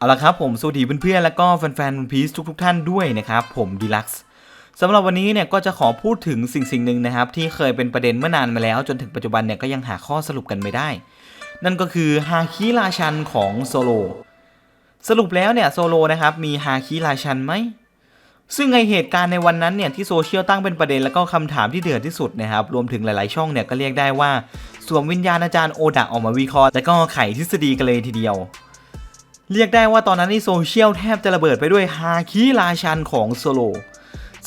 เอาละครับผมสวัสดีเพื่อนๆแล้วก็แฟนๆวันพีซทุกๆ ท่านด้วยนะครับผมดีลักซ์สำหรับวันนี้เนี่ยก็จะขอพูดถึงสิ่งสิ่งหนึ่งนะครับ ที่เคยเป็นประเด็นเมื่อนานมาแล้ว จนถึงปัจจุบันเนี่ยก็ยังหาข้อสรุปกันไม่ได้ นั่นก็คือฮาคิราชันของโซโลสรุปแล้วเนี่ยโซโลนะครับมีฮาคิราชันไหมซึ่งไอเหตุการณ์ในวันนั้นเนี่ยที่โซเชียลตั้งเป็นประเด็นแล้วก็คำถามที่เดือดที่สุดนะครับรวมถึงหลายๆช่องเนี่ยก็เรียกได้ว่าสวมวิญญาณอาจารย์โอดะออกมาวิเคราะห์และก็ไขทฤษฎีกันเลยทีเดียว เรียกได้ว่าตอนนั้นในโซเชียลแทบจะระเบิดไปด้วยฮาคิราชันของโซโล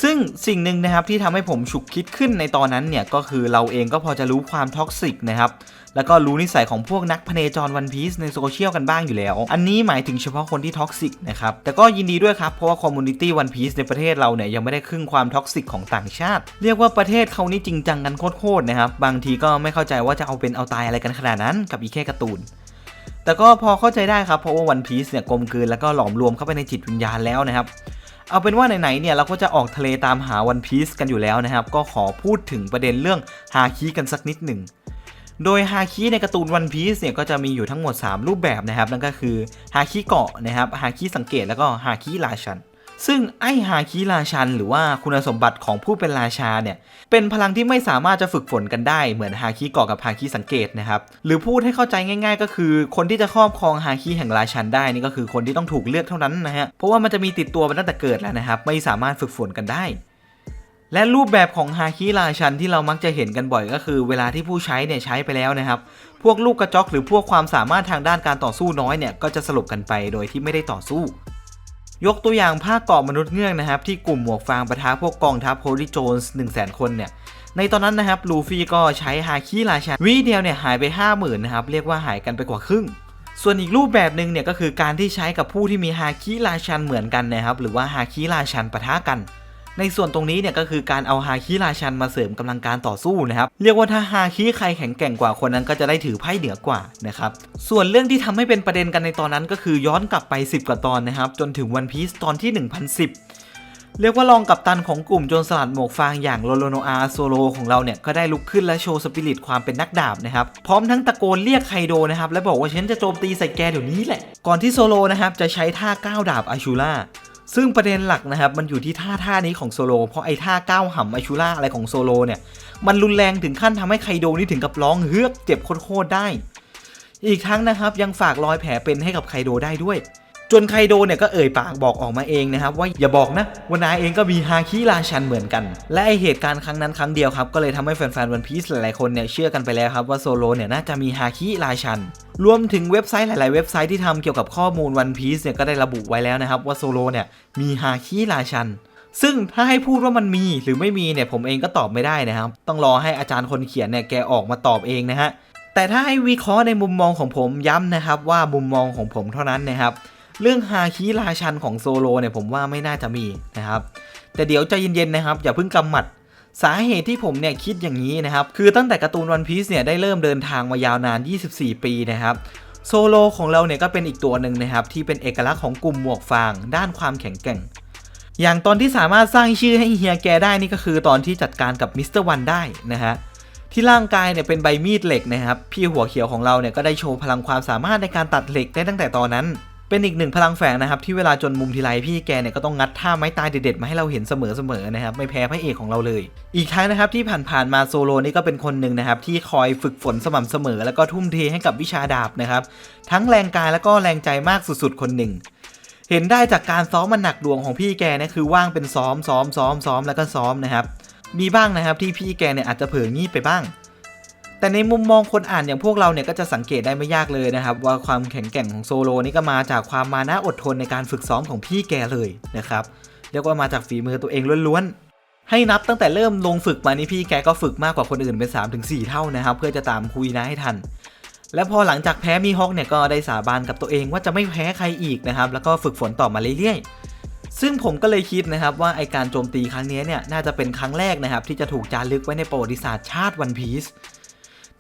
ซึ่งสิ่งหนึ่งนะครับที่ทำให้ผมฉุกคิดขึ้นในตอนนั้นเนี่ยก็คือเราเองก็พอจะรู้ความท็อกซิกนะครับแล้วก็รู้นิสัยของพวกนักพเนจรวันพีซในโซเชียลกันบ้างอยู่แล้ว อันนี้หมายถึงเฉพาะคนที่ท็อกซิกนะครับแต่ก็ยินดีด้วยครับ เพราะว่าคอมมูนิตี้วันพีซในประเทศเราเนี่ยยังไม่ได้ครึ่งความท็อกซิกของต่างชาติ เรียกว่าประเทศเขานี่จริงจังกันโคตรๆนะครับบางทีก็ไม่เข้าใจว่าจะเอาเป็นเอาตายอะไรกันขนาดนั้น กับอีแค่การ์ตูน แต่ก็พอเข้าใจได้ครับเพราะว่าวันพีซเนี่ยกลมกลืนแล้วก็หลอมรวมเข้าไปในจิตวิญญาณแล้วนะครับ เอาเป็นว่าไหนๆเนี่ยเราก็จะออกทะเลตามหาวันพีซกันอยู่แล้วนะครับ ก็ขอพูดถึงประเด็นเรื่องฮาคิกันสักนิดหนึ่งโดยฮาคิในการ์ตูนวันพีซเนี่ยก็จะมีอยู่ทั้งหมด 3 รูปแบบนะครับนั่นก็คือฮาคิเกาะนะครับฮาคิสังเกตแล้วก็ฮาคิราชัน ซึ่งไอฮาคิราชัน หรือว่าคุณสมบัติของผู้เป็นราชาเนี่ย เป็นพลังที่ไม่สามารถจะฝึกฝนกันได้เหมือนฮาคิเกาะกับฮาคิสังเกตนะครับ หรือพูดให้เข้าใจง่าย ๆ ก็คือ คนที่จะครอบครองฮาคิแห่งราชันได้นี่ก็คือคนที่ต้องถูกเลือกเท่านั้นนะฮะ เพราะว่ามันจะมีติดตัวมาตั้งแต่เกิดแล้วนะครับ ไม่สามารถฝึกฝนกันได้และรูปแบบของฮาคิราชันที่เรามักจะเห็นกันบ่อยก็คือ เวลาที่ผู้ใช้เนี่ยใช้ไปแล้วนะครับ พวกลูกกระจอกหรือพวกความสามารถทางด้านการต่อสู้น้อยเนี่ยก็จะสลบกันไปโดยที่ไม่ได้ต่อสู้ ยกตัวอย่างภาคเกาะมนุษย์เงือกนะครับ ที่กลุ่มหมวกฟางประทะพวกกองทัพโฮลิโจนส์หนึ่งแสนคนเนี่ยในตอนนั้นนะครับลูฟี่ก็ใช้ฮาคิราชันวิเดียวเนี่ยหายไป 50,000นะครับเรียกว่าหายกันไปกว่าครึ่ง ส่วนอีกรูปแบบหนึ่งเนี่ยก็คือการที่ใช้กับผู้ที่มีฮาคิราชันเหมือนกันนะครับหรือว่าฮาคิราชันปะทะกัน ในส่วนตรงนี้เนี่ยก็คือการเอาฮาคิราชันมาเสริมกำลังการต่อสู้นะครับ เรียกว่าถ้าฮาคิใครแข็งแกร่งกว่าคนนั้นก็จะได้ถือไพ่เหนือกว่านะครับ ส่วนเรื่องที่ทำให้เป็นประเด็นกันในตอนนั้นก็คือย้อนกลับไป 10 กว่าตอนนะครับ จนถึงวันพีซตอนที่ 1010เรียกว่ารองกับตันของกลุ่มโจรสลัดหมวกฟางอย่างโลโลโนอาโซโลของเราเนี่ย ก็ได้ลุกขึ้นและโชว์สปิริตความเป็นนักดาบนะครับ พร้อมทั้งตะโกนเรียกไคโดนะครับ และบอกว่าฉันจะโจมตีใส่แกเดี๋ยวนี้แหละ ก่อนที่โซโลนะครับ จะใช้ท่าก้าวดาบอาชูล่า ซึ่งประเด็นหลักนะครับมันอยู่ที่ท่าท่านี้ของโซโล เพราะไอ้ท่าก้าวห่ำอชูล่าอะไรของโซโลเนี่ย มันรุนแรงถึงขั้นทำให้ไคโดนี่ถึงกับร้องเฮือกเจ็บโคตรได้ อีกทั้งนะครับยังฝากรอยแผลเป็นให้กับไคโดได้ด้วย จนไคโดเนี่ยก็เอ่ยปากบอกออกมาเองนะครับว่าอย่าบอกนะวานาเองก็มีฮาคิราชันเหมือนกัน และไอเหตุการณ์ครั้งนั้นครั้งเดียวครับก็เลยทำให้แฟนๆวันพีซหลายๆคนเนี่ยเชื่อกันไปแล้วครับว่าโซโลเนี่ยน่าจะมีฮาคิราชันรวมถึงเว็บไซต์หลาย ๆ เว็บไซต์ที่ทำเกี่ยวกับข้อมูลวันพีซเนี่ยก็ได้ระบุไว้แล้วนะครับว่าโซโลเนี่ยมีฮาคิราชันซึ่งถ้าให้พูดว่ามันมีหรือไม่มีเนี่ยผมเองก็ตอบไม่ได้นะครับ ต้องรอให้อาจารย์คนเขียนเนี่ยแกออกมาตอบเองนะฮะแต่ถ้าให้วิเคราะห์ในมุมมองของผมย้ำนะครับว่ามุมมองของผมเท่านั้นนะครับ เรื่องฮาคิราชันของโซโลเนี่ยผมว่าไม่น่าจะมีนะครับ แต่เดี๋ยวใจเย็นๆนะครับ อย่าเพิ่งกำหมัดสาเหตุที่ผมเนี่ยคิดอย่างนี้นะครับ คือตั้งแต่การ์ตูนวันพีซเนี่ยได้เริ่มเดินทางมายาวนาน 24 ปีนะครับโซโลของเราเนี่ยก็เป็นอีกตัวหนึ่งนะครับ ที่เป็นเอกลักษณ์ของกลุ่มหมวกฟาง ด้านความแข็งแกร่ง อย่างตอนที่สามารถสร้างชื่อให้เฮียแกได้นี่ก็คือตอนที่จัดการกับมิสเตอร์วันได้นะฮะที่ร่างกายเนี่ยเป็นใบมีดเหล็กนะครับ พี่หัวเขียวของเราเนี่ยก็ได้โชว์พลังความสามารถในการตัดเหล็กได้ตั้งแต่ตอนนั้น เป็นอีกหนึ่งพลังแฝงนะครับที่เวลาจนมุมทีไรพี่แกเนี่ยก็ต้องงัดท่าไม้ตายเด็ดๆมาให้เราเห็นเสมอๆนะครับไม่แพ้พระเอกของเราเลย อีกทั้งนะครับที่ผ่านๆมาโซโลนี่ก็เป็นคนหนึ่งนะครับที่คอยฝึกฝนสม่ำเสมอ แล้วก็ทุ่มเทให้กับวิชาดาบนะครับทั้งแรงกายแล้วก็แรงใจมากสุดๆ คนหนึ่งเห็นได้จากการซ้อมมันหนักดวงของพี่แกเนี่ยคือว่างเป็นซ้อมซ้อมซ้อมซ้อมแล้วก็ซ้อมนะครับมีบ้างนะครับที่พี่แกเนี่ยอาจจะเผลองีบไปบ้าง แต่ในมุมมองคนอ่านอย่างพวกเราเนี่ยก็จะสังเกตได้ไม่ยากเลยนะครับ ว่าความแข็งแกร่งของโซโลนี่ก็มาจากความมานะอดทนในการฝึกซ้อมของพี่แกเลยนะครับเรียกว่ามาจากฝีมือตัวเองล้วนๆ ให้นับตั้งแต่เริ่มลงฝึกมานี่พี่แกก็ฝึกมากกว่าคนอื่นเป็น 3-4 เท่านะครับ เพื่อจะตามคุยนะให้ทัน และพอหลังจากแพ้มีฮอกเนี่ยก็ได้สาบานกับตัวเองว่าจะไม่แพ้ใครอีกนะครับแล้วก็ฝึกฝนต่อมาเรื่อยๆ ซึ่งผมก็เลยคิดนะครับว่าไอการโจมตีครั้งนี้เนี่ยน่าจะเป็นครั้งแรกนะครับที่จะถูกจารึกไว้ในประวัติศาสตร์ชาติวันพีซ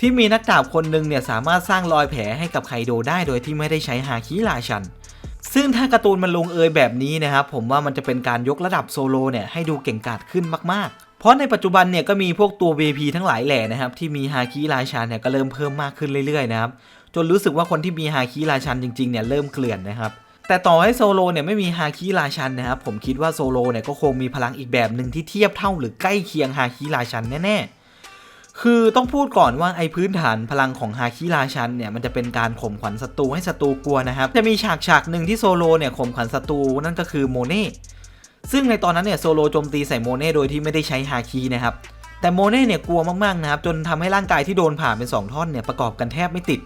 ที่มีนักดาบคนหนึ่งเนี่ยสามารถสร้างรอยแผลให้กับไคโดได้โดยที่ไม่ได้ใช้ฮาคิราชัน ซึ่งถ้าการ์ตูนมันลงเอยแบบนี้นะครับผมว่ามันจะเป็นการยกระดับโซโลเนี่ยให้ดูเก่งกาจขึ้นมากๆ เพราะในปัจจุบันเนี่ยก็มีพวกตัว VP ทั้งหลายแหล่นะครับที่มีฮาคิราชันเนี่ยก็เริ่มเพิ่มมากขึ้นเรื่อยๆนะครับจนรู้สึกว่าคนที่มีฮาคิราชันจริงๆเนี่ยเริ่มเกลื่อนนะครับแต่ต่อให้โซโลเนี่ยไม่มีฮาคิราชันนะครับผมคิดว่าโซโลเนี่ยก็คงมีพลังอีกแบบหนึ่งที่เทียบเท่าหรือใกล้เคียงฮาคิราชันแน่ๆ คือต้องพูดก่อนว่าไอพื้นฐานพลังของฮาคิราชันเนี่ยมันจะเป็นการข่มขวัญศัตรูให้ศัตรูกลัวนะครับ จะมีฉากฉากหนึ่งที่โซโลเนี่ยข่มขวัญศัตรูนั่นก็คือโมเน่ซึ่งในตอนนั้นเนี่ยโซโลโจมตีใส่โมเน่โดยที่ไม่ได้ใช้ฮาคินะครับแต่โมเน่เนี่ยกลัวมากๆนะครับจนทำให้ร่างกายที่โดนผ่าเป็นสองท่อนเนี่ยประกอบกันแทบไม่ติด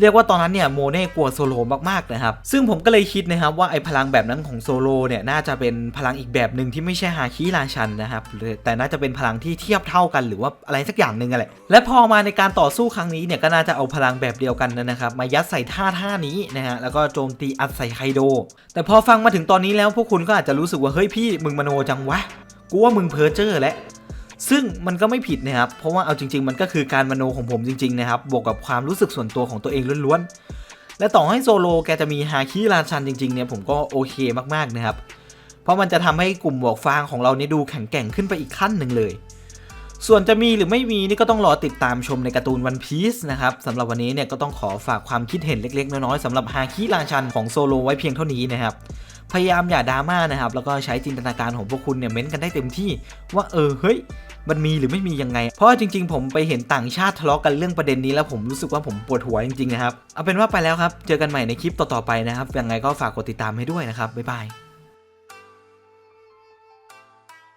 เรียกว่าตอนนั้นเนี่ยโมเน่กลัวโซโลมากๆนะครับ ซึ่งผมก็เลยคิดนะครับว่าไอ้พลังแบบนั้นของโซโลเนี่ยน่าจะเป็นพลังอีกแบบหนึ่งที่ไม่ใช่ฮาคิราชันนะครับแต่น่าจะเป็นพลังที่เทียบเท่ากันหรือว่าอะไรสักอย่างหนึ่งอะไรและพอมาในการต่อสู้ครั้งนี้เนี่ยก็น่าจะเอาพลังแบบเดียวกันนะครับมายัดใส่ท่าท่านี้นะฮะแล้วก็โจมตีอัดใส่ไคโด แต่พอฟังมาถึงตอนนี้แล้วพวกคุณก็อาจจะรู้สึกว่าเฮ้ยพี่มึงมโนจังวะกูว่ามึงเพ้อเจ้อแล้ว ซึ่งมันก็ไม่ผิดนะครับ เพราะว่าเอาจริง ๆ มันก็คือการมโนของผมจริง ๆ นะครับ บวกกับความรู้สึกส่วนตัวของตัวเองล้วนๆ และต่อให้โซโลแกจะมีฮาคิราชันจริง ๆ เนี่ยผมก็โอเคมากๆนะครับ เพราะมันจะทำให้กลุ่มหมวกฟางของเราเนี่ยดูแข็งแกร่งขึ้นไปอีกขั้นหนึ่งเลย ส่วนจะมีหรือไม่มีนี่ก็ต้องรอติดตามชมในการ์ตูนวันพีซนะครับสำหรับวันนี้เนี่ยก็ต้องขอฝากความคิดเห็นเล็ก ๆ น้อยๆสำหรับฮาคิราชันของโซโลไว้เพียงเท่านี้นะครับพยายามอย่าดราม่านะครับ แล้วก็ใช้จินตนาการของพวกคุณเนี่ยเม้นกันได้เต็มที่ว่าเออเฮ้ย มันมีหรือไม่มียังไง เพราะจริง ๆ ผมไปเห็นต่างชาติทะเลาะกันเรื่องประเด็นนี้แล้วผมรู้สึกว่าผมปวดหัวจริงๆนะครับเอาเป็นว่าไปแล้วครับ เจอกันใหม่ในคลิปต่อๆไปนะครับยังไงก็ฝากกดติดตามให้ด้วยนะครับบ๊ายบาย